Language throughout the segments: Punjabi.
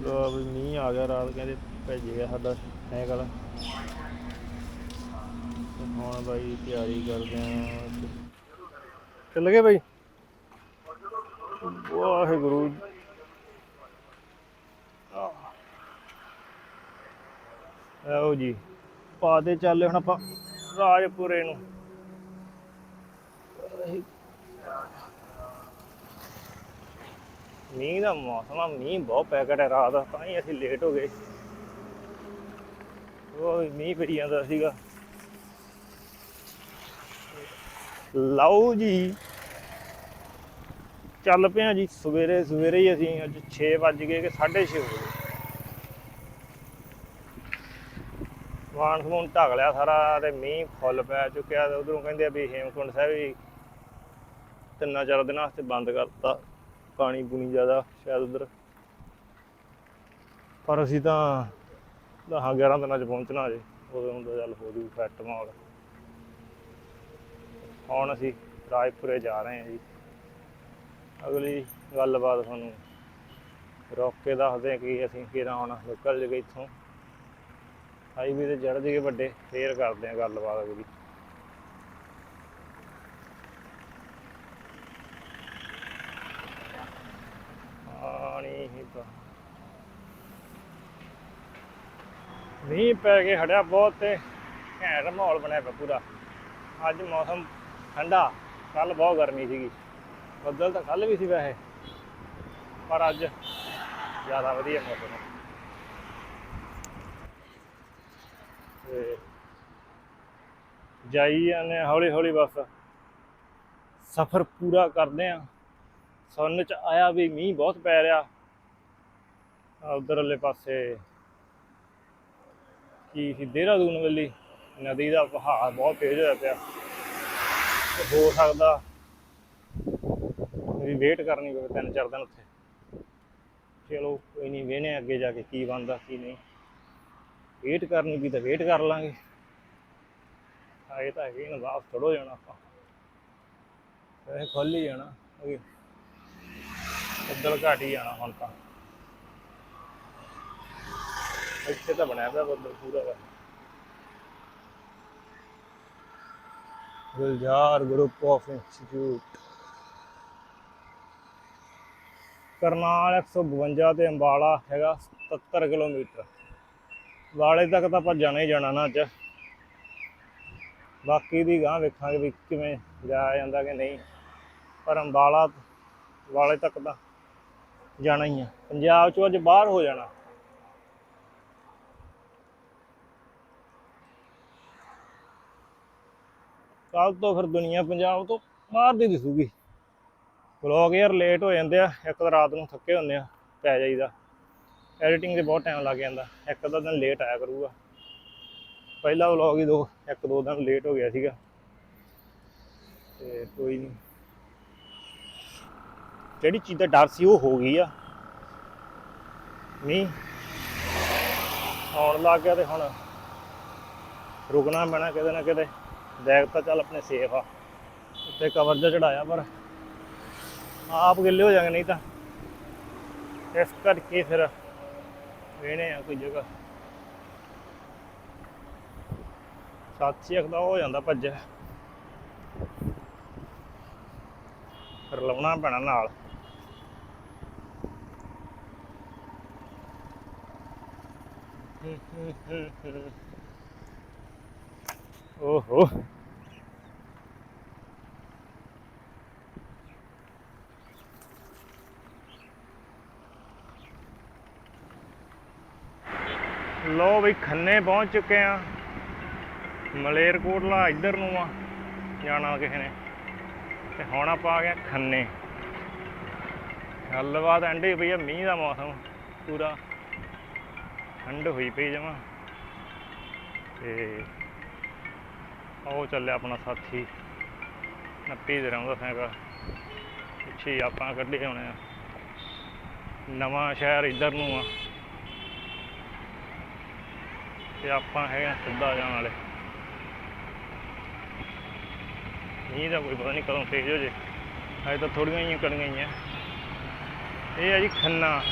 ਲੋ ਵੀ ਮੀਂਹ ਆ ਗਿਆ ਰਾਤ ਕਹਿੰਦੇ ਭੇਜ ਗਿਆ ਸਾਡਾ ਸਾਈਕਲ। ਹੁਣ ਬਾਈ ਤਿਆਰੀ ਕਰਦੇ ਆਂ ਚੱਲ ਗਏ ਬਾਈ? ਵਾਹਿਗੁਰੂ ਆਓ ਜੀ ਪਾ ਦੇ ਚੱਲੇ ਹੁਣ ਆਪਾਂ ਰਾਜਪੁਰੇ ਨੂੰ। ਮੀਂਹ ਦਾ ਮੌਸਮ ਆ, ਮੀਂਹ ਬਹੁਤ ਪੈ ਗਿਆ ਰਾਤ ਦਾ, ਤਾਂ ਹੀ ਅਸੀਂ ਲੇਟ ਹੋ ਗਏ। ਉਹ ਮੀਂਹ ਪਈ ਜਾਂਦਾ ਸੀਗਾ। ਲਓ ਜੀ, ਚੱਲ ਪਿਆ ਜੀ, ਸਵੇਰੇ ਸਵੇਰੇ ਹੀ ਅਸੀਂ ਅੱਜ 6 ਵੱਜ ਗਏ ਕਿ 6:30 ਹੋ ਗਏ। ਵਾਣ ਸਮੂਨ ਢਕ ਲਿਆ ਸਾਰਾ ਤੇ ਮੀਂਹ ਫੁੱਲ ਪੈ ਚੁੱਕਿਆ ਤੇ ਉਧਰੋਂ ਕਹਿੰਦੇ ਆ ਵੀ ਹੇਮਕੁੰਡ ਸਾਹਿਬ ਵੀ ਤਿੰਨਾਂ ਚਾਰ ਦਿਨਾਂ ਵਾਸਤੇ ਬੰਦ ਕਰਤਾ। ਪਾਣੀ ਪੂਣੀ ਜ਼ਿਆਦਾ ਸ਼ਾਇਦ ਉਧਰ। ਪਰ ਅਸੀਂ ਤਾਂ 10 11 ਦਿਨਾਂ ਚ ਪਹੁੰਚਣਾ ਜੇ ਉਦੋਂ ਹੁੰਦਾ ਚੱਲ ਹੋ ਜੂ ਫੈਟ ਮਾਹੌਲ। ਹੁਣ ਅਸੀਂ ਰਾਜਪੁਰੇ ਜਾ ਰਹੇ ਹਾਂ ਜੀ। ਅਗਲੀ ਗੱਲਬਾਤ ਤੁਹਾਨੂੰ ਰੋਕ ਕੇ ਦੱਸਦੇ ਹਾਂ ਕਿ ਅਸੀਂ ਕਿਹੜਾ ਆਉਣਾ ਨਿਕਲ ਜਗੇ ਇੱਥੋਂ। ਹਾਈਵੇ ਤੇ ਚੜ੍ਹ ਜਗੇ ਵੱਡੇ, ਫੇਰ ਕਰਦੇ ਹਾਂ ਗੱਲਬਾਤ ਅਗਲੀ। ਪਾਣੀ ਮੀਂਹ ਪੈ ਕੇ ਹਟਿਆ ਬਹੁਤ ਤੇ ਘੈਂਟ ਮਾਹੌਲ ਬਣਿਆ ਪਿਆ ਪੂਰਾ। ਅੱਜ ਮੌਸਮ ਠੰਡਾ ਕੱਲ ਬਹੁਤ ਗਰਮੀ ਸੀਗੀ। ਬੱਦਲ ਤਾਂ ਕੱਲ ਵੀ ਸੀ ਵੈਸੇ, ਪਰ ਅੱਜ ਜ਼ਿਆਦਾ ਵਧੀਆ ਮੌਸਮ ਹੈ। ਤੇ ਜਾਈ ਜਾਂਦੇ ਹੌਲੀ ਹੌਲੀ ਬਸ। ਸਫ਼ਰ ਪੂਰਾ ਕਰਦੇ ਆ ਸੁਣਨ ਚ ਆਇਆ ਵੀ ਮੀਂਹ ਬਹੁਤ ਪੈ ਰਿਹਾ। ਉਧਰਲੇ ਪਾਸੇ ਕੀ ਸੀ, ਦੇਹਰਾਦੂਨ ਵੱਲੀ ਨਦੀ ਦਾ ਵਹਾਅ ਬਹੁਤ ਤੇਜ਼ ਹੋਇਆ ਪਿਆ। ਹੋ ਸਕਦਾ ਵੀ ਵੇਟ ਕਰਨੀ ਪਵੇ ਤਿੰਨ ਚਾਰ ਦਿਨ ਉੱਥੇ। ਚਲੋ ਕੋਈ ਨਹੀਂ ਵੇਹਨੇ ਅੱਗੇ ਜਾ ਕੇ ਕੀ ਬਣਦਾ, ਕੀ ਨਹੀਂ। ਵੇਟ ਕਰਨੀ ਵੀ ਤਾਂ ਵੇਟ ਕਰ ਲਾਂਗੇ। ਆਏ ਤਾਂ ਹੈਗੇ ਨਾ, ਵਾਪਸ ਥੋੜੋ ਜਾਣਾ ਆਪਾਂ। ਵੈਸੇ ਖੁੱਲ ਹੀ ਜਾਣਾ, ਅੱਗੇ। ਬੱਦਲ ਘੱਟ ਹੀ ਜਾਣਾ ਹੁਣ ਤਾਂ। ਇੱਥੇ ਤਾਂ ਬਣਿਆ ਪਿਆ ਬੱਦਲ ਪੂਰਾ। ਵਾ Gulzar group of institute Karnal 152 ਤੇ ਅੰਬਾਲਾ ਹੈਗਾ 77 ਕਿਲੋਮੀਟਰ। ਵਾਲੇ ਤੱਕ ਤਾਂ ਆਪਾਂ ਜਾਣਾ ਹੀ ਜਾਣਾ ਨਾ ਅੱਜ। ਬਾਕੀ ਦੀ ਗਾਂ ਵੇਖਾਂਗੇ ਵੀ ਕਿਵੇਂ ਜਾਇਆ ਜਾਂਦਾ ਕਿ ਨਹੀਂ। ਪਰ ਅੰਬਾਲਾ ਵਾਲੇ ਤੱਕ ਤਾਂ ਜਾਣਾ ਹੀ ਆ। ਪੰਜਾਬ ਚੋਂ ਅੱਜ ਬਾਹਰ ਹੋ ਜਾਣਾ। ਕੱਲ ਤੋਂ ਫਿਰ ਦੁਨੀਆ ਪੰਜਾਬ ਤੋਂ ਬਾਹਰ ਦੀ ਦਿਸੂਗੀ। ਵਲੌਗ ਯਾਰ ਲੇਟ ਹੋ ਜਾਂਦੇ ਆ, ਇੱਕ ਤਾਂ ਰਾਤ ਨੂੰ ਥੱਕੇ ਹੁੰਦੇ ਆ, ਪੈ ਜਾਈਦਾ। ਐਡੀਟਿੰਗ ਤੇ ਬਹੁਤ ਟਾਈਮ ਲੱਗ ਜਾਂਦਾ, ਇੱਕ ਅੱਧਾ ਦਿਨ ਲੇਟ ਆਇਆ ਕਰੂਗਾ। ਪਹਿਲਾ ਵਲੌਗ ਹੀ ਦੋ, ਇੱਕ ਦੋ ਦਿਨ ਲੇਟ ਹੋ ਗਿਆ ਸੀਗਾ। ਤੇ ਕੋਈ ਨਹੀਂ ਜਿਹੜੀ ਚੀਜ਼ ਦਾ ਡਰ ਸੀ ਉਹ ਹੋ ਗਈ ਆ। ਨਹੀਂ ਆਉਣ ਲੱਗ ਗਿਆ ਤੇ ਹੁਣ ਰੁਕਣਾ ਪੈਣਾ ਕਿਤੇ ਨਾ ਕਿਤੇ। ਬੈਗ ਤਾਂ ਚੱਲ ਆਪਣੇ ਸੇਫ ਆ। ਉੱਤੇ ਕਵਰ ਜਿਹਾ ਚੜਾਇਆ ਪਰ ਆਪ ਗਿੱਲੇ ਹੋ ਜਾਣਗੇ ਨਹੀਂ ਤਾਂ ਇਸ ਕਰਕੇ ਫਿਰ ਵੇਣੇ ਆ ਕੋਈ ਜਗ੍ਹਾ। ਸਾਥੀ ਅਖਦਾ ਹੋ ਜਾਂਦਾ ਭੱਜ। ਫਿਰ ਲਾਉਣਾ ਪੈਣਾ ਨਾਲ। ਓਹੋ। ਲੋ ਬਈ ਖੰਨੇ ਪਹੁੰਚ ਚੁੱਕੇ ਆ। ਮਲੇਰਕੋਟਲਾ ਇੱਧਰ ਨੂੰ ਆ, ਜਾਣਾ ਕਿਸੇ ਨੇ। ਤੇ ਹੁਣ ਆਪਾਂ ਆ ਗਏ ਖੰਨੇ। ਗੱਲਬਾਤ ਐਂਡੀ ਪਈ ਆ, ਮੀਂਹ ਦਾ ਮੌਸਮ ਪੂਰਾ। ਠੰਡ ਹੋਈ ਪਈ ਜਮਾ। ਤੇ ਉਹ ਚੱਲਿਆ ਆਪਣਾ ਸਾਥੀ। ਨੱਪੀ ਦੇ ਰਹਿੰਦਾ ਸਾਈਕਲ। ਪਿੱਛੇ ਆਪਾਂ ਕੱਢੇ ਹੋਣੇ ਆ। ਨਵਾਂ ਸ਼ਹਿਰ ਇੱਧਰ ਨੂੰ ਆ। ਤੇ ਆਪਾਂ ਹੈਗਾ ਸਿੱਧਾ ਜਾਣ ਵਾਲੇ। ਨਹੀਂ ਤਾਂ ਕੋਈ ਪਤਾ ਨਹੀਂ ਕਦੋਂ ਤੇਜ਼ ਹੋ ਜੇ। ਅਜੇ ਤਾਂ ਥੋੜੀਆਂ ਹੀ ਕੜ ਗਈਆਂ ਇਹ ਆ ਜੀ ਖੰਨਾ।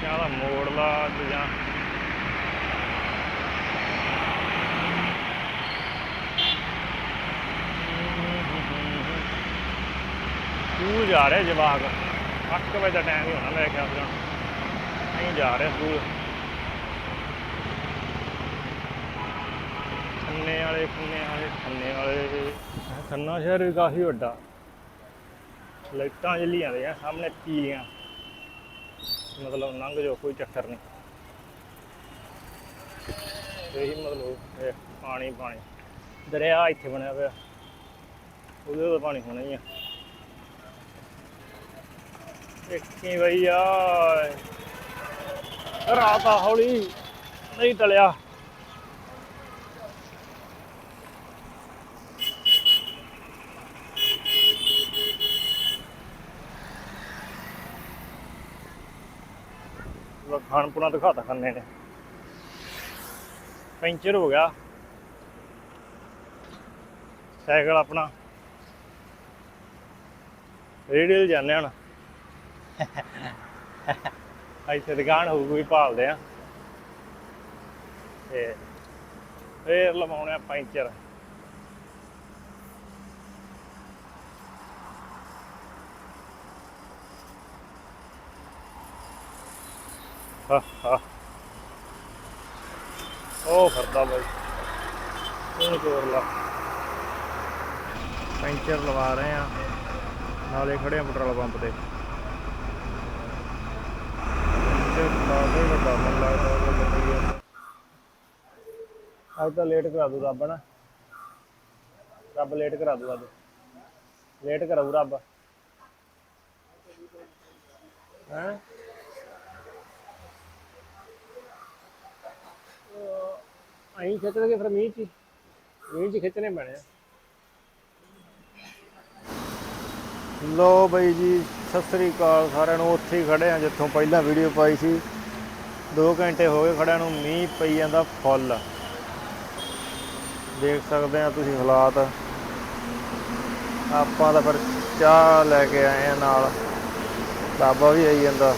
ਜ਼ਿਆਦਾ ਮੋੜ ਲਾ ਜਾਂ ਜਾ ਰਿਹਾ ਜਵਾਕ। 8 ਵਜੇ ਦਾ ਟਾਈਮ ਹੀ ਹੋਣਾ ਮੇਰੇ ਖਿਆਲ ਨਾਲ ਨਹੀਂ ਜਾ ਰਿਹਾ ਸਕੂਲ ਖੰਨੇ ਵਾਲੇ ਖੰਨੇ ਵਾਲੇ ਖੰਨੇ ਵਾਲੇ। ਖੰਨਾ ਸ਼ਹਿਰ ਵੀ ਕਾਫੀ ਵੱਡਾ। ਲਾਈਟਾਂ ਜਲੀਆਂ ਰਹੀਆਂ ਸਾਹਮਣੇ ਪੀਲੀਆਂ ਮਤਲਬ ਲੰਘ ਜੋ ਕੋਈ ਚੱਕਰ ਨਹੀਂ। ਇਹੀ ਮਤਲਬ ਪਾਣੀ ਪਾਣੀ। ਦਰਿਆ ਇੱਥੇ ਬਣਿਆ ਪਿਆ। ਉਹਦੇ ਤੋਂ ਪਾਣੀ ਹੋਣਾ ਹੀ ਆ। ਦੇਖੀ ਆ ਰਾਤ ਆ ਹੌਲੀ, ਨਹੀਂ ਟਲਿਆ। ਲੋ ਖਾਣ ਪੁਣਾ ਦਿਖਾਤਾ ਖੰਨੇ ਨੇ। ਪੈਂਚਰ ਹੋ ਗਿਆ। ਸਾਈਕਲ ਆਪਣਾ। ਰੇਡੀਅਲ ਜਾਂਦੇ ਹਨ ਇੱਥੇ ਦੁਕਾਨ ਹੋਊ ਕੋਈ ਭਾਲਦੇ ਆ। ਤੇ ਫੇਰ ਲਵਾਉਣੇ ਆ ਪੈਂਚਰ। ਹਾ ਹਾ। ਉਹ ਫਰਦਾ ਬਾਈ। ਉਹਨੂੰ ਤੋੜ ਲਾ। ਪੈਂਚਰ ਲਵਾ ਰਹੇ ਆ। ਨਾਲੇ ਖੜੇ ਆ ਪੈਟਰੋਲ ਪੰਪ ਤੇ। ਪੈਂਚਰ ਲਾਦੇ ਵੱਡਾ ਮਨ ਲੱਗਦਾ ਉਹ ਲੱਗੀ ਆ ਅੱਜ ਤਾਂ ਲੇਟ ਕਰਾ ਦੂ ਰੱਬ ਨਾ ਰੱਬ ਲੇਟ ਕਰਾ ਦੂ ਅੱਜ। ਲੇਟ ਕਰਾਊ ਰੱਬ। ਹੈ? ਅਹੀਂ ਖਿੱਚਣਗੇ ਫਿਰ ਮੀਂਹ ਚ ਹੀ। ਮੀਂਹ ਚ ਖਿੱਚਣੇ ਪੈਣੇ ਆ। ਲੋ ਬਈ ਜੀ ਸਤਿ ਸ੍ਰੀ ਅਕਾਲ ਸਾਰਿਆਂ ਨੂੰ, ਉੱਥੇ ਹੀ ਖੜੇ ਆ ਜਿੱਥੋਂ ਪਹਿਲਾਂ ਵੀਡੀਓ ਪਾਈ ਸੀ। 2 ਘੰਟੇ ਹੋ ਗਏ ਖੜਿਆਂ ਨੂੰ, ਮੀਂਹ ਪਈ ਜਾਂਦਾ ਫੁੱਲ। ਦੇਖ ਸਕਦੇ ਆ ਤੁਸੀਂ ਹਾਲਾਤ। ਆਪਾਂ ਤਾਂ ਫਿਰ ਚਾਹ ਲੈ ਕੇ ਆਏ ਆ ਨਾਲ। ਬਾਬਾ ਵੀ ਆਈ ਜਾਂਦਾ।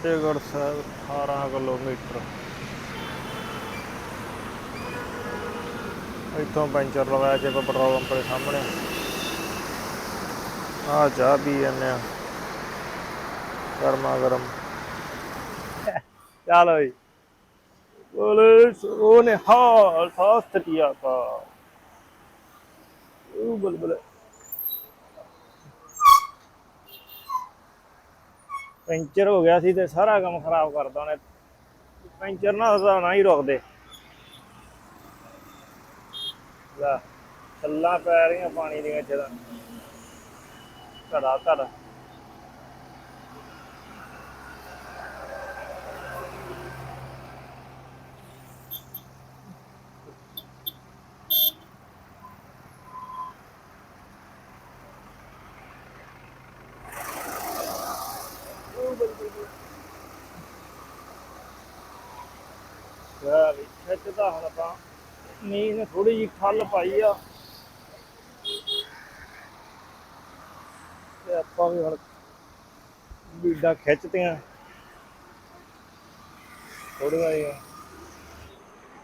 ਫਤਿਹਗੜ੍ਹ ਸਾਹਿਬ 18 ਕਿਲੋਮੀਟਰ ਇੱਥੋਂ ਪੈਂਚਰ ਲਵਾਇਆ ਜੇ ਆਪਾਂ ਪੈਟਰੋਲ ਪੰਪ ਦੇ ਸਾਹਮਣੇ ਆ ਚਾਹ ਪੀ ਜਾਂਦੇ ਆ ਗਰਮਾ ਗਰਮ ਚਲੋ ਜੀ ਬੋਲੇ ਸੋਨੇ ਹਾਲ ਸਾਸਤੀਆ ਕਾ ਉਹ ਬਲਬਲ ਪੈਂਚਰ ਹੋ ਗਿਆ ਸੀ ਤੇ ਸਾਰਾ ਕੰਮ ਖਰਾਬ ਕਰਦਾ ਉਹਨੇ। ਪੈਂਚਰ ਨਾ ਤਾਂ ਨਾ ਹੀ ਰੋਕਦੇ। ਲੈ ਥੱਲਾਂ ਪੈ ਰਹੀਆਂ ਪਾਣੀ ਦੀਆਂ ਇੱਥੇ ਤਾਂ। ਘੜਾ। ਘੜ ਯਾਰ ਖਿੱਚਦਾ ਹੁਣ ਆਪਾਂ ਨੀਂਦ ਨੇ ਥੋੜੀ ਜਿਹੀ ਖੱਲ ਪਾਈ ਆ। ਤੇ ਆਪਾਂ ਵੀ ਹੁਣ ਬੀਡਾ ਖਿੱਚਤੀਆਂ। ਥੋੜੀਆਂ ਜਿਹੀਆਂ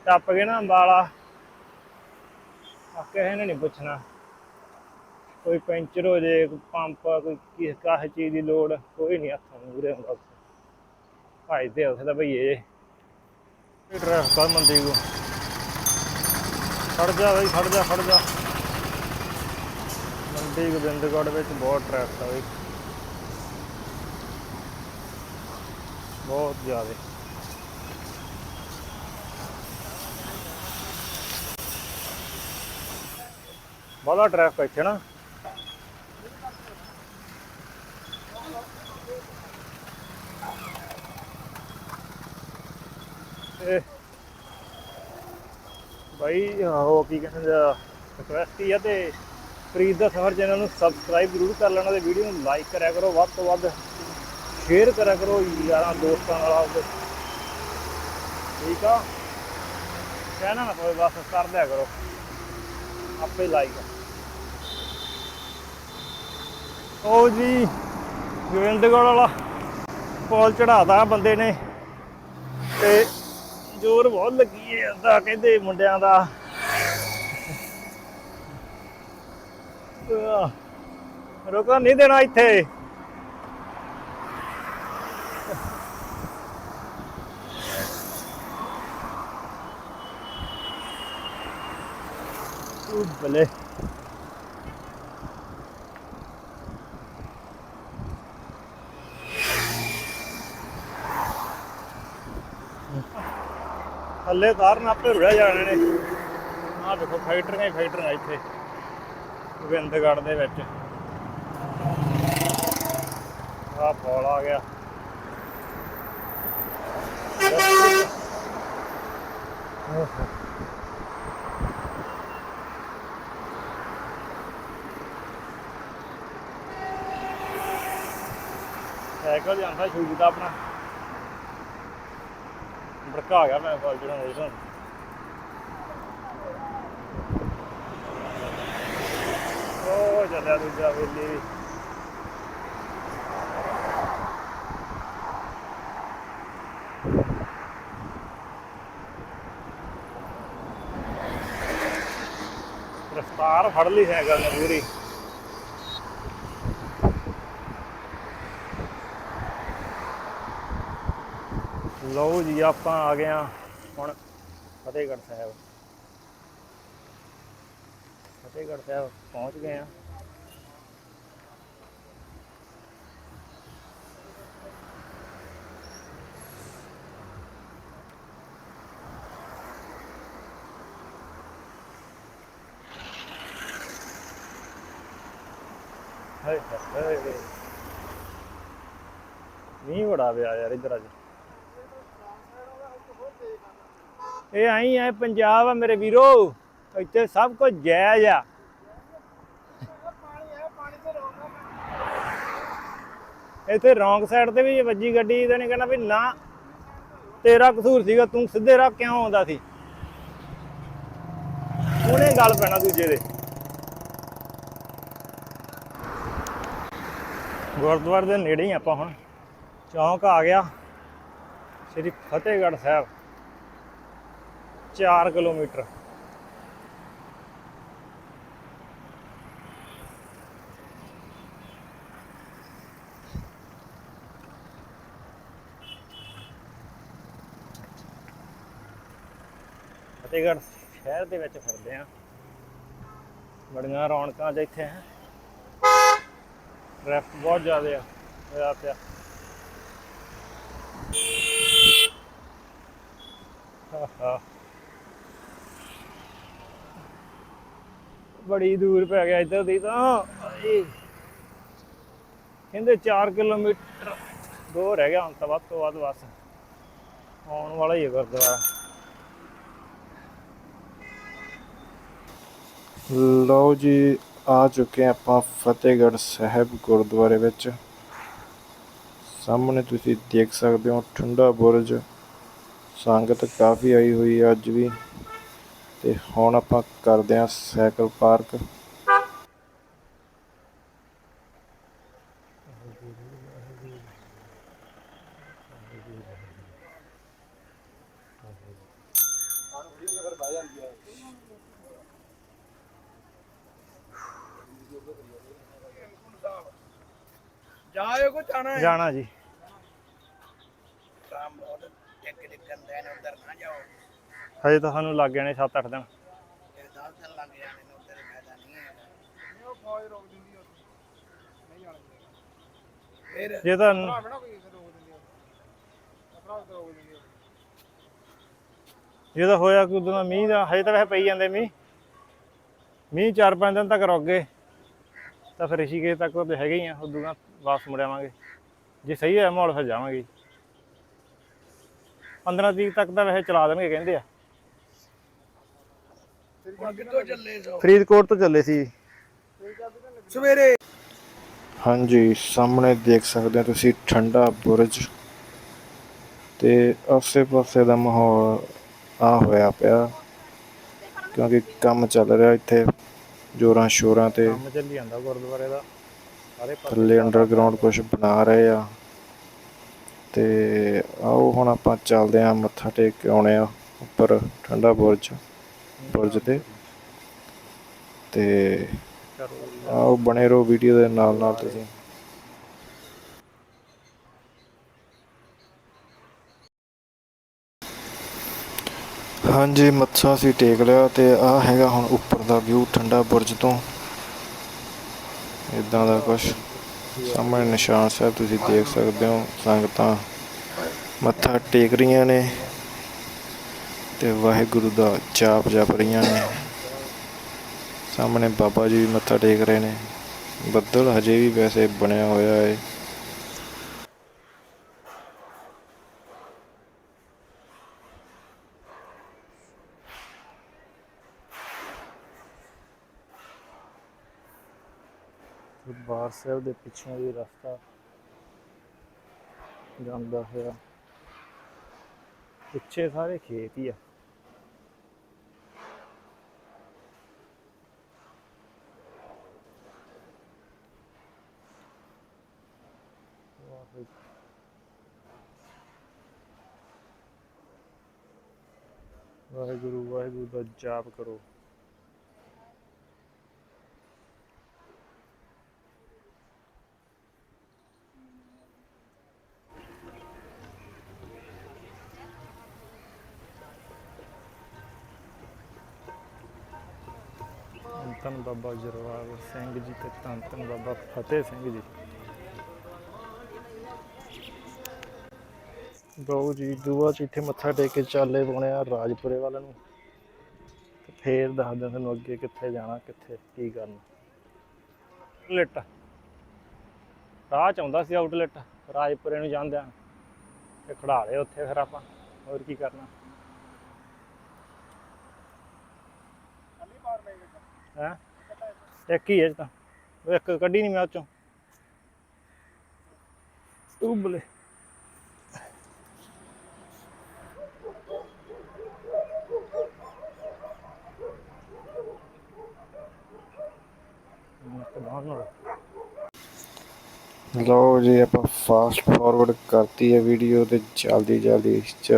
ਟੱਪ ਗਏ ਨਾ ਅੰਬਾਲਾ। ਆ ਕਿਸੇ ਨੇ ਨਹੀਂ ਪੁੱਛਣਾ। ਕੋਈ ਪੈਂਚਰ ਹੋ ਜੇ, ਕੋਈ ਪੰਪ, ਕੋਈ ਕਿਸ ਕਾਹ ਚੀਜ਼ ਦੀ ਲੋੜ, ਕੋਈ ਨਹੀਂ ਹੱਥਾਂ ਮੂਰੇ ਹੁੰਦਾ ਭਾਈ ਤੇ ਉੱਥੇ ਤਾਂ ਭਈਏ ਟ੍ਰੈਫਿਕ ਕਰ ਮੰਦੀ ਕੋ। ਖੜ ਜਾ ਬਈ, ਖੜ ਜਾ ਖੜ ਜਾ। ਮੰਡੀ ਗੋਬਿੰਦਗੜ੍ਹ ਵਿੱਚ ਬਹੁਤ ਟ੍ਰੈਫਿਕ ਆ ਬਈ। ਬਹੁਤ ਜ਼ਿਆਦਾ। ਬੜਾ ਟ੍ਰੈਫਿਕ ਇੱਥੇ ਨਾ। ਭਾਈ ਉਹ ਕੀ ਕਹਿੰਦੇ ਆ ਰਿਕਵੈਸਟ ਹੀ ਆ ਤੇ ਪ੍ਰੀਤ ਦਾ ਸਫਰ ਚੈਨਲ ਨੂੰ ਸਬਸਕ੍ਰਾਈਬ ਜ਼ਰੂਰ ਕਰ ਲੈਣਾ ਤੇ ਵੀਡੀਓ ਨੂੰ ਲਾਈਕ ਕਰਿਆ ਕਰੋ, ਵੱਧ ਤੋਂ ਵੱਧ ਸ਼ੇਅਰ ਕਰਿਆ ਕਰੋ ਯਾਰਾਂ, ਦੋਸਤਾਂ ਨਾਲ ਆਪਦੇ ਠੀਕ ਆ? ਕਹਿਣਾ ਨਾ ਕੋਈ ਬਸ ਕਰ ਦਿਆ ਕਰੋ। ਆਪੇ ਲਾਈਕ ਉਹ ਜੀ ਗੋਬਿੰਦਗੜ੍ਹ ਵਾਲਾ, ਪੌਲ ਚੜਾਤਾ ਬੰਦੇ ਨੇ ਤੇ ਜ਼ੋਰ ਬਹੁਤ ਲੱਗੀ ਹੈ ਦਾ ਕਹਿੰਦੇ ਮੁੰਡਿਆਂ ਦਾ। ਆਹ, ਰੁਕਣ ਨਹੀਂ ਦੇਣਾ ਇੱਥੇ। ਉਹ ਬਲੇ। ਥੱਲੇ ਤਾਰਨ ਆਪੇ ਰੁੜਿਆ ਜਾਣੇ ਨੇ। ਆਹ ਦੇਖੋ ਫੈਕਟਰੀਆਂ ਹੀ ਫੈਕਟਰੀਆਂ ਇੱਥੇ, ਗੋਬਿੰਦਗੜ੍ਹ ਦੇ ਵਿੱਚ। ਆਹ ਪੌਲ ਆ ਗਿਆ। ਸਾਈਕਲ ਜਾਂਦਾ ਸ਼ੂਜ਼ ਦਾ ਆਪਣਾ। ਭੜਕਾ ਗਿਆ ਮੈਂ ਕੋਲ ਜਿਹੜਾ ਨਹੀਂ ਉਹ ਚੱਲਿਆ ਦੂਜਾ ਵੇਲੀ। ਵੀ ਰਫਤਾਰ ਫੜ ਲਈ ਸਾਈਕਲ ਨੇ ਪੂਰੀ। ਲਓ ਜੀ, ਆਪਾਂ ਆ ਗਏ ਹਾਂ ਹੁਣ ਫਤਿਹਗੜ੍ਹ ਸਾਹਿਬ। ਫਤਿਹਗੜ੍ਹ ਸਾਹਿਬ ਪਹੁੰਚ ਗਏ ਹਾਂ। ਹਾਏ ਹਾਏ ਮੀਂਹ ਬੜਾ ਪਿਆ ਯਾਰ ਇੱਧਰ ਅੱਜ ਇਹ ਆਈ ਹੈ ਪੰਜਾਬ ਆ ਮੇਰੇ ਵੀਰੋ। ਇੱਥੇ ਸਭ ਕੁਝ ਜਾਇਜ਼ ਆ। ਇੱਥੇ ਰੌਂਗ ਸਾਈਡ ਤੇ ਵੀ ਵੱਜੀ ਗੱਡੀ, ਇਹਦਾ ਨਹੀਂ ਕਹਿੰਦਾ ਵੀ ਨਾ, ਤੇਰਾ ਕਸੂਰ ਸੀਗਾ, ਤੂੰ ਸਿੱਧੇ ਰਾਹ ਕਿਉਂ ਆਉਂਦਾ ਸੀ? ਉਹਨੇ ਗੱਲ ਪੈਣਾ ਦੂਜੇ ਦੇ। ਗੁਰਦੁਆਰੇ ਦੇ ਨੇੜੇ ਹੀ ਆਪਾਂ ਹੁਣ, ਚੌਂਕ ਆ ਗਿਆ, ਸ੍ਰੀ ਫਤਿਹਗੜ੍ਹ ਸਾਹਿਬ। 4 ਕਿਲੋਮੀਟਰ। ਫਤਿਹਗੜ੍ਹ ਸ਼ਹਿਰ ਦੇ ਵਿੱਚ ਫਿਰਦੇ ਆ ਬੜੀਆਂ ਰੌਣਕਾਂ ਜਿ ਇੱਥੇ ਹੈ। ਟ੍ਰੈਫਿਕ ਬਹੁਤ ਜ਼ਿਆਦਾ ਆ, ਹੋਇਆ ਪਿਆ। ਆਹਾ। ਬੜੀ ਦੂਰ ਪੈ ਗਿਆ ਇੱਧਰ ਦੀ ਤਾਂ। ਆਏ। ਕਹਿੰਦੇ 4 ਕਿਲੋਮੀਟਰ ਦੂਰ ਰਹਿ ਗਿਆ ਹੁਣ ਤਾਂ ਵੱਧ ਤੋਂ ਵੱਧ ਬਸ। ਆਉਣ ਵਾਲਾ ਹੀ ਗੁਰਦੁਆਰਾ। ਲਓ ਜੀ, ਆ ਚੁੱਕੇ ਆਪਾਂ ਫਤਿਹਗੜ੍ਹ ਸਾਹਿਬ ਗੁਰਦੁਆਰੇ ਵਿੱਚ। ਸਾਹਮਣੇ ਤੁਸੀਂ ਦੇਖ ਸਕਦੇ ਹੋ, ਠੰਡਾ ਬੁਰਜ। ਸੰਗਤ ਕਾਫੀ ਆਈ ਹੋਈ ਅੱਜ ਵੀ। ਤੇ ਹੁਣ ਆਪਾਂ ਕਰਦੇ ਹਾਂ ਸਾਈਕਲ ਪਾਰਕ। ਜਾਇਓ ਕੋ ਜਾਣਾ ਹੈ? ਜਾਣਾ ਜੀ ਕੰਮ ਬਹੁਤ ਟਿਕ ਟਿਕਣ ਦੇ ਨੇ ਉਧਰ ਨਾ ਜਾਓ ਹਜੇ ਤਾਂ ਸਾਨੂੰ ਲੱਗ ਜਾਣੇ 7-8 ਦਿਨ। ਜੇ ਤਾਂ ਜੇ ਤਾਂ ਹੋਇਆ ਕਿ ਉਦੋਂ ਮੀਂਹ ਦਾ, ਹਜੇ ਤਾਂ ਵੈਸੇ ਪਈ ਜਾਂਦੇ ਮੀਂਹ। ਮੀਂਹ 4-5 ਦਿਨ ਤੱਕ ਰੁਕ ਗਏ। ਤਾਂ ਫਿਰ ਰਿਸ਼ੀਕੇਸ਼ ਤੱਕ ਤਾਂ ਹੈਗੇ ਹੀ ਆ, ਉਦੋਂ ਦਾ ਵਾਪਸ ਮੁੜ ਆਵਾਂਗੇ ਜੇ ਸਹੀ ਹੋਇਆ ਮਾਹੌਲ ਫਿਰ ਜਾਵਾਂਗੇ 15 ਤਰੀਕ ਤੱਕ ਤਾਂ ਵੈਸੇ ਚਲਾ ਦੇਣਗੇ ਕਹਿੰਦੇ ਆ। ਕਿੱਥੋਂ ਚੱਲੇ ਸੋ? ਫਰੀਦਕੋਟ ਤੋਂ ਚੱਲੇ ਸੀ। ਸਵੇਰੇ। ਹਾਂਜੀ ਸਾਹਮਣੇ ਦੇਖ ਸਕਦੇ ਹੋ ਤੁਸੀਂ ਠੰਡਾ ਬੁਰਜ। ਤੇ ਆਸੇ-ਪਾਸੇ ਦਾ ਮਾਹੌਲ ਆ ਹੋਇਆ ਪਿਆ। ਕਿਉਂਕਿ ਕੰਮ ਚੱਲ ਰਿਹਾ ਇੱਥੇ ਜੋਰਾਂ ਸ਼ੋਰਾਂ ਤੇ। ਕੰਮ ਚੱਲੀ ਜਾਂਦਾ ਗੁਰਦੁਆਰੇ ਦਾ। ਸਾਰੇ ਪਾਸੇ ਥੱਲੇ ਅੰਡਰਗਰਾਉਂਡ ਕੁਝ ਬਣਾ ਰਹੇ ਆ। ਤੇ ਆਓ ਹੁਣ ਆਪਾਂ ਚੱਲਦੇ ਆ ਮੱਥਾ ਟੇਕ ਕੇ ਆਉਣੇ ਆ ਉੱਪਰ ਠੰਡਾ ਬੁਰਜ। ਬੁਰਜ ਤੇ। ਤੇ ਆਓ ਬਣੇ ਰਹੋ ਵੀਡੀਓ ਦੇ ਨਾਲ ਨਾਲ ਤੁਸੀਂ। ਹਾਂਜੀ ਮੱਥਾ ਅਸੀਂ ਟੇਕ ਲਿਆ ਤੇ ਆ ਹੈਗਾ ਹੁਣ ਉੱਪਰ ਦਾ ਵਿਊ ਠੰਡਾ ਬੁਰਜ ਤੋਂ। ਇਦਾਂ ਦਾ ਕੁਝ ਸਾਹਮਣੇ ਨਿਸ਼ਾਨ ਸਾਹਿਬ ਤੁਸੀਂ ਦੇਖ ਸਕਦੇ ਹੋ, ਸੰਗਤਾਂ ਮੱਥਾ ਟੇਕ ਰਹੀਆਂ ਨੇ। ਤੇ ਵਾਹਿਗੁਰੂ ਦਾ ਜਾਪ ਜਪ ਰਹੀਆਂ ਨੇ। ਸਾਹਮਣੇ ਬਾਬਾ ਜੀ ਵੀ ਮੱਥਾ ਟੇਕ ਰਹੇ ਨੇ। ਬੱਦਲ ਹਜੇ ਵੀ ਵੈਸੇ ਬਣਿਆ ਹੋਇਆ ਹੈ ਦਰਬਾਰ ਸਾਹਿਬ ਦੇ ਪਿੱਛੋਂ ਵੀ ਰਸਤਾ ਜਾਂਦਾ ਹੋਇਆ। ਪਿੱਛੇ ਸਾਰੇ ਖੇਤ ਹੀ ਆ ਵਾਹਿਗੁਰੂ ਵਾਹਿਗੁਰੂ ਦਾ ਜਾਪ ਕਰੋ। ਧੰਨ ਬਾਬਾ ਜਰਵਾਰ ਸਿੰਘ ਜੀ ਤੇ ਧੰਨ ਧੰਨ ਬਾਬਾ ਫਤਿਹ ਸਿੰਘ ਜੀ। ਬਾਊ ਜੀ, ਦੂਆ ਚਿੱਠੇ ਮੱਥਾ ਟੇਕ ਕੇ ਚਾਲੇ ਪਾਉਣੇ ਆ ਰਾਜਪੁਰੇ ਵਾਲਿਆਂ ਨੂੰ। ਫੇਰ ਦੱਸਦੇ ਤੁਹਾਨੂੰ ਅੱਗੇ ਕਿੱਥੇ ਜਾਣਾ, ਕਿੱਥੇ, ਕੀ ਕਰਨਾ। ਆਊਟਲੈਟ ਰਾਹ ਚ ਆਉਂਦਾ ਸੀ ਆਊਟਲੈਟ ਰਾਜਪੁਰੇ ਨੂੰ ਜਾਂਦਿਆਂ ਤੇ ਖੜਾ ਲਏ ਉੱਥੇ ਫਿਰ ਆਪਾਂ, ਹੋਰ ਕੀ ਕਰਨਾ। ਹੈ? ਇੱਕ ਹੀ ਹੈ ਇਹ ਤਾਂ। ਇੱਕ ਕੱਢੀ ਨਹੀਂ ਮੈਂ ਉਹ ਚੋਂ। ਉਬਲੇ। ਲਓ ਜੀ, ਆਪਾਂ ਫਾਸਟ ਫਾਰਵਰਡ ਕਰਤੀ ਹੈ ਵੀਡੀਓ ਤੇ, ਜਲਦੀ ਜਲਦੀ ਇਸ ਚ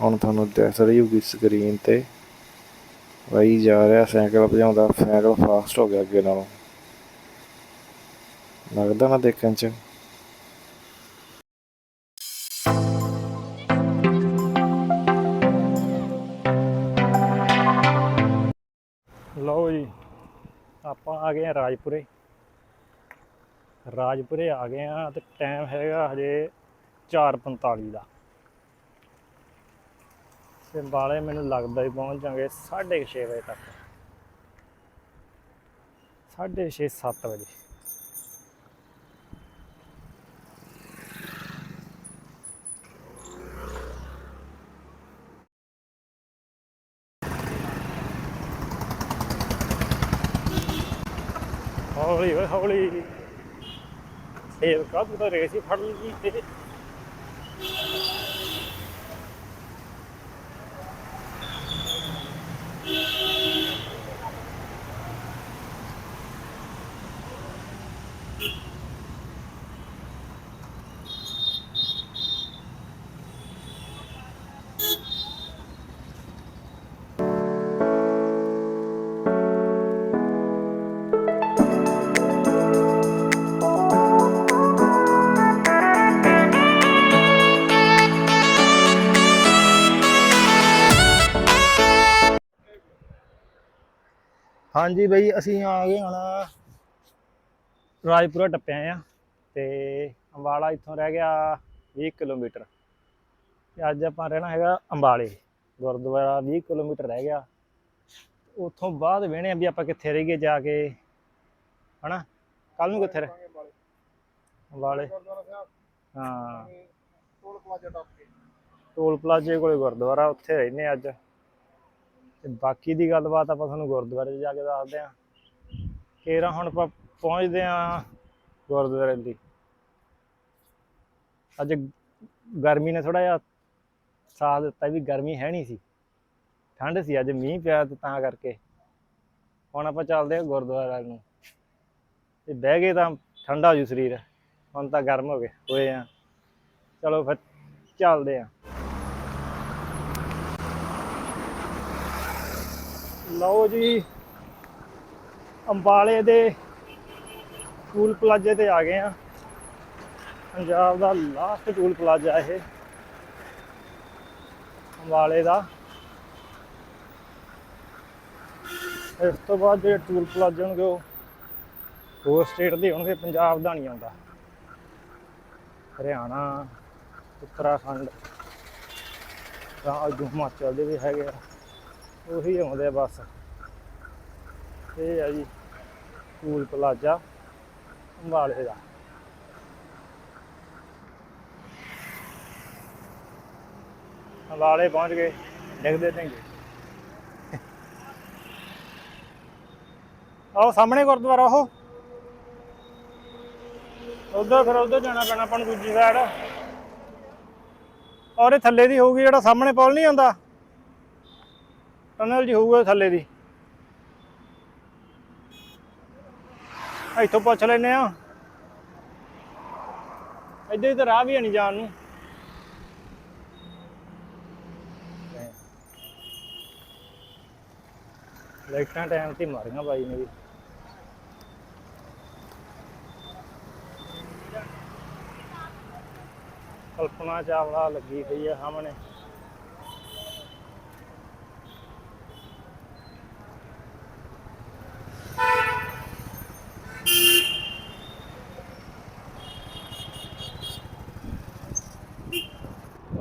ਹੁਣ ਤੁਹਾਨੂੰ ਦਿਸ ਰਹੀ ਹੋਊਗੀ ਸਕਰੀਨ ਤੇ। ਬਾਈ, ਜਾ ਰਿਹਾ ਸਾਈਕਲ ਭਜਾਉਂਦਾ ਸਾਈਕਲ ਫਾਸਟ ਹੋ ਗਿਆ ਅੱਗੇ ਨਾਲੋਂ। ਲੱਗਦਾ ਨਾ ਦੇਖਣ ਚ। ਲਓ ਜੀ, ਆਪਾਂ ਆ ਗਏ ਰਾਜਪੁਰੇ। ਰਾਜਪੁਰੇ ਆ ਗਏ ਆ ਤੇ ਟਾਈਮ ਹੈਗਾ ਹਜੇ 4:45 ਦਾ। ਤੇ ਬਾਲੇ ਮੈਨੂੰ ਲੱਗਦਾ ਹੀ ਪਹੁੰਚ ਜਾਾਂਗੇ 6:30 ਵਜੇ ਤੱਕ। 6:30 7 ਵਜੇ। ਹੌਲੀ ਹੌਲੀ। ਇਹ ਕਾ ਤੂੰ ਤਾਂ ਰੇਸ ਹੀ ਫੜ ਲਈ ਹਾਂਜੀ ਬਈ ਅਸੀਂ ਆ ਗਏ ਹੁਣ ਰਾਜਪੁਰਾ ਟੱਪਿਆ ਆ ਤੇ ਅੰਬਾਲਾ ਇੱਥੋਂ ਰਹਿ ਗਿਆ 20 ਕਿਲੋਮੀਟਰ ਤੇ ਅੱਜ ਆਪਾਂ ਰਹਿਣਾ ਹੈਗਾ ਅੰਬਾਲੇ ਗੁਰਦੁਆਰਾ 20 ਕਿਲੋਮੀਟਰ ਰਹਿ ਗਿਆ। ਉੱਥੋਂ ਬਾਅਦ ਵੇਣੇ ਆ ਵੀ ਆਪਾਂ ਕਿੱਥੇ ਰਹੀਏ ਜਾ ਕੇ ਹਨਾ? ਕੱਲ ਨੂੰ ਕਿੱਥੇ ਰਹਿ ਅੰਬਾਲੇ। ਹਾਂ। ਟੋਲ ਪਲਾਜ਼ਾ ਟੱਪ ਕੇ। ਟੋਲ ਪਲਾਜ਼ੇ ਕੋਲੇ ਗੁਰਦੁਆਰਾ ਉੱਥੇ ਰਹਿੰਦੇ ਅੱਜ। ਤੇ ਬਾਕੀ ਦੀ ਗੱਲਬਾਤ ਆਪਾਂ ਤੁਹਾਨੂੰ ਗੁਰਦੁਆਰੇ 'ਚ ਜਾ ਕੇ ਦੱਸਦੇ ਆਂ ਕੇਰਾ ਹੁਣ ਆਪਾਂ ਪਹੁੰਚਦੇ ਆਂ ਗੁਰਦੁਆਰੇ ਦੀ। ਅੱਜ ਗਰਮੀ ਨੇ ਥੋੜਾ ਜਿਹਾ ਸਾਥ ਦਿੱਤਾ ਵੀ ਗਰਮੀ ਹੈ ਨਹੀਂ ਸੀ। ਠੰਡ ਸੀ, ਅੱਜ ਮੀਂਹ ਪਿਆ ਤੇ ਤਾਂ ਕਰਕੇ। ਹੁਣ ਆਪਾਂ ਚੱਲਦੇ ਹਾਂ ਗੁਰਦੁਆਰਾ ਨੂੰ। ਤੇ ਬਹਿ ਗਏ ਤਾਂ ਠੰਡਾ ਹੋ ਜੂ ਸਰੀਰ। ਹੁਣ ਤਾਂ ਗਰਮ ਹੋ ਗਏ ਹੋਏ ਆ ਚਲੋ ਫਿਰ ਚੱਲਦੇ ਆ ਲਓ ਜੀ, ਅੰਬਾਲੇ ਦੇ ਟੂਲ ਪਲਾਜ਼ੇ ਤੇ ਆ ਗਏ ਆ ਪੰਜਾਬ ਦਾ ਲਾਸਟ ਟੂਲ ਪਲਾਜ਼ਾ ਇਹ। ਅੰਬਾਲੇ ਦਾ। ਇਸ ਤੋਂ ਬਾਅਦ ਜਿਹੜੇ ਟੂਲ ਪਲਾਜ਼ੇ ਹੋਣਗੇ ਉਹ ਹੋਰ ਸਟੇਟ ਦੇ ਹੋਣਗੇ, ਪੰਜਾਬ ਦਾ ਨਹੀਂ ਆਉਂਦਾ। ਹਰਿਆਣਾ, ਉੱਤਰਾਖੰਡ ਰਾਜ ਹਿਮਾਚਲ ਦੇ ਵੀ ਹੈਗੇ ਆ। ਉਹੀ ਆਉਂਦੇ ਆ ਬਸ। ਇਹ ਆ ਜੀ ਟੂਲ ਪਲਾਜ਼ਾ ਅੰਬਾਲੇ ਦਾ। ਅੰਬਾਲੇ ਪਹੁੰਚ ਗਏ, ਡਿੱਗਦੇ ਚੰਗੇ ਆਓ ਸਾਹਮਣੇ ਗੁਰਦੁਆਰਾ ਉਹ। ਉਧਰ ਫਿਰ ਉਧਰ ਜਾਣਾ ਪੈਣਾ ਆਪਾਂ ਨੂੰ ਦੂਜੀ ਸਾਈਡ ਔਰ ਇਹ ਥੱਲੇ ਦੀ ਹੋਊਗੀ ਜਿਹੜਾ ਸਾਹਮਣੇ ਪੁਲ ਨਹੀਂ ਆਉਂਦਾ। ਟਨਲ ਜੀ ਹੋਊਗਾ ਥੱਲੇ ਦੀ। ਇੱਥੋਂ ਪੁੱਛ ਲੈਨੇ ਆ ਇੱਧਰ ਹੀ ਤਾਂ ਰਾਹ ਵੀ ਹੈ ਨਹੀਂ ਜਾਣ ਨੂੰ। ਲਾਈਟਾਂ ਟਾਈਮ ਤੇ ਮਾਰੀਆਂ ਬਾਈ ਨੇ ਵੀ। ਕਲਪਨਾ ਚਾਵਲਾ ਲੱਗੀ ਪਈ ਆ ਸਾਹਮਣੇ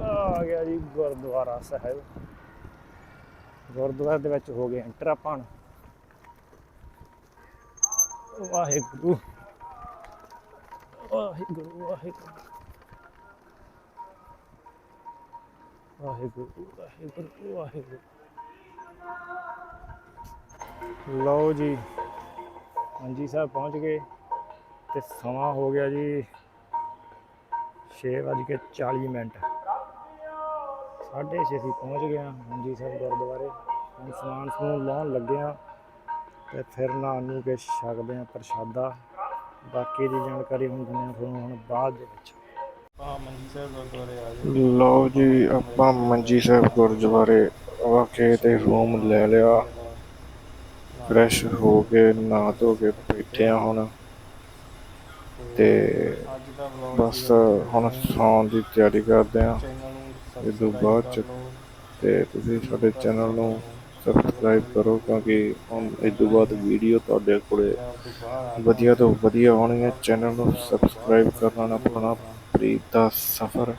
ਆ ਗਿਆ ਜੀ, ਗੁਰਦੁਆਰਾ ਸਾਹਿਬ। ਗੁਰਦੁਆਰੇ ਦੇ ਵਿੱਚ ਹੋ ਗਏ ਐਂਟਰ ਆਪਾਂ ਵਾਹਿਗੁਰੂ। ਵਾਹਿਗੁਰੂ ਵਾਹਿਗੁਰੂ। ਵਾਹਿਗੁਰੂ ਵਾਹਿਗੁਰੂ ਵਾਹਿਗੁਰੂ। ਲਓ ਜੀ, ਹਾਂਜੀ ਸਾਹਿਬ ਪਹੁੰਚ ਗਏ ਤੇ ਸਮਾਂ ਹੋ ਗਿਆ ਜੀ 6:40 ਮਿੰਟ। ਸਾਢੇ ਛੇ ਅਸੀਂ ਪਹੁੰਚ ਗਏ ਹਾਂ। ਹਾਂਜੀ ਸਾਹਿਬ ਗੁਰਦੁਆਰੇ। ਹੁਣ ਸਮਾਨ ਸਮੂਨ ਲਾਉਣ ਲੱਗੇ ਹਾਂ ਤੇ ਫਿਰ ਨਹਾਉਣ ਨੂੰ ਕੇ ਛਕਦੇ ਹਾਂ ਪ੍ਰਸ਼ਾਦਾ। ਬਾਕੀ ਦੀ ਜਾਣਕਾਰੀ ਹੁਣ ਦਿੰਦੇ ਤੁਹਾਨੂੰ ਹੁਣ ਬਾਅਦ ਦੇ ਵਿੱਚ। ਲਓ ਜੀ ਆਪਾਂ ਮੰਜੀ ਸਾਹਿਬ ਗੁਰਦੁਆਰੇ ਆ ਕੇ ਤੇ ਰੂਮ ਲੈ ਲਿਆ। ਫਰੈਸ਼ ਹੋ ਕੇ ਨਹਾ ਧੋ ਕੇ ਬੈਠੇ ਆ ਹੁਣ। ਤੇ ਬਸ ਹੁਣ ਸੌਣ ਦੀ ਤਿਆਰੀ ਕਰਦੇ ਆ ਇਸ ਤੋਂ ਬਾਅਦ ਚ ਤੇ ਤੁਸੀਂ ਸਾਡੇ ਚੈਨਲ ਨੂੰ ਸਬਸਕ੍ਰਾਈਬ ਕਰੋ ਕਿਉਂਕਿ ਹੁਣ ਇਸ ਤੋਂ ਬਾਅਦ ਵੀਡੀਓ ਤੁਹਾਡੇ ਕੋਲੇ ਵਧੀਆ ਤੋਂ ਵਧੀਆ ਹੋਣਗੀਆਂ ਚੈਨਲ ਨੂੰ ਸਬਸਕ੍ਰਾਈਬ ਕਰਨਾ ਨਾ ਭੁੱਲਣਾ। ਪ੍ਰੀਤ ਦਾ ਸਫ਼ਰ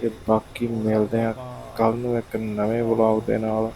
ਤੇ ਬਾਕੀ ਮਿਲਦੇ ਆ ਕੱਲ ਨੂੰ ਇੱਕ ਨਵੇਂ ਵਲੌਗ ਦੇ ਨਾਲ।